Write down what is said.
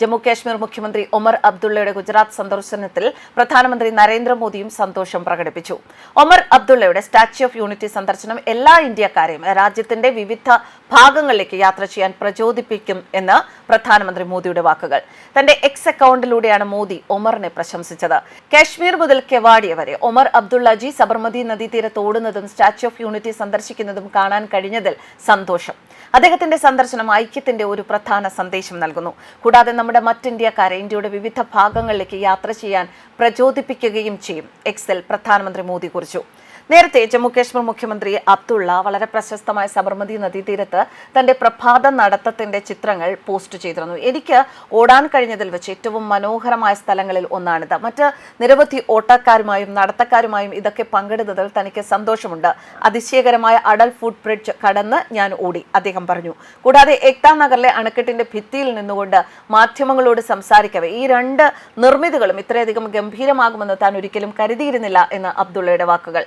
ജമ്മു കാശ്മീർ മുഖ്യമന്ത്രി ഒമർ അബ്ദുള്ളയുടെ ഗുജറാത്ത് സന്ദർശനത്തിൽ പ്രധാനമന്ത്രി നരേന്ദ്രമോദിയും സന്തോഷം പ്രകടിപ്പിച്ചു. ഒമർ അബ്ദുള്ളയുടെ സ്റ്റാച്യു ഓഫ് യൂണിറ്റി സന്ദർശനം എല്ലാ ഇന്ത്യക്കാരെയും രാജ്യത്തിന്റെ വിവിധ ഭാഗങ്ങളിലേക്ക് യാത്ര ചെയ്യാൻ പ്രചോദിപ്പിക്കും എന്ന് പ്രധാനമന്ത്രി മോദിയുടെ വാക്കുകൾ. തന്റെ എക്സ് അക്കൗണ്ടിലൂടെയാണ് മോദി ഒമറിനെ പ്രശംസിച്ചത്. കാശ്മീർ മുതൽ കെവാഡിയ വരെ ഒമർ അബ്ദുള്ളജി സബർമതി നദീതീരത്ത് ഓടുന്നതും സ്റ്റാച്യു ഓഫ് യൂണിറ്റി സന്ദർശിക്കുന്നതും കാണാൻ കഴിഞ്ഞതിൽ സന്തോഷം. അദ്ദേഹത്തിന്റെ സന്ദർശനം ഐക്യത്തിന്റെ ഒരു പ്രധാന സന്ദേശം നൽകുന്നു. കൂടാതെ നമ്മുടെ മറ്റ് ഇന്ത്യക്കാരെ ഇന്ത്യയുടെ വിവിധ ഭാഗങ്ങളിലേക്ക് യാത്ര ചെയ്യാൻ പ്രചോദിപ്പിക്കുകയും ചെയ്യും. എക്സൽ പ്രധാനമന്ത്രി മോദി കുറിച്ചു. നേരത്തെ ജമ്മു കാശ്മീർ മുഖ്യമന്ത്രി അബ്ദുള്ള വളരെ പ്രശസ്തമായ സബർമതി നദീതീരത്ത് തന്റെ പ്രഭാത നടത്തത്തിന്റെ ചിത്രങ്ങൾ പോസ്റ്റ് ചെയ്തിരുന്നു. എനിക്ക് ഓടാൻ കഴിഞ്ഞതിൽ വെച്ച് ഏറ്റവും മനോഹരമായ സ്ഥലങ്ങളിൽ ഒന്നാണിത്. മറ്റ് നിരവധി ഓട്ടക്കാരുമായും നടത്തക്കാരുമായും ഇതൊക്കെ പങ്കെടുത്തതിൽ തനിക്ക് സന്തോഷമുണ്ട്. അതിശയകരമായ അടൽ ഫുഡ് ബ്രിഡ്ജ് കടന്ന് ഞാൻ ഓടി അദ്ദേഹം പറഞ്ഞു. കൂടാതെ ഏക്താ നഗറിലെ അണക്കെട്ടിന്റെ ഭിത്തിയിൽ നിന്നുകൊണ്ട് മാധ്യമങ്ങളോട് സംസാരിക്കവേ ഈ രണ്ട് നിർമ്മിതികളും ഇത്രയധികം ഗംഭീരമാകുമെന്ന് താൻ ഒരിക്കലും കരുതിയിരുന്നില്ല എന്ന് അബ്ദുള്ളയുടെ വാക്കുകൾ.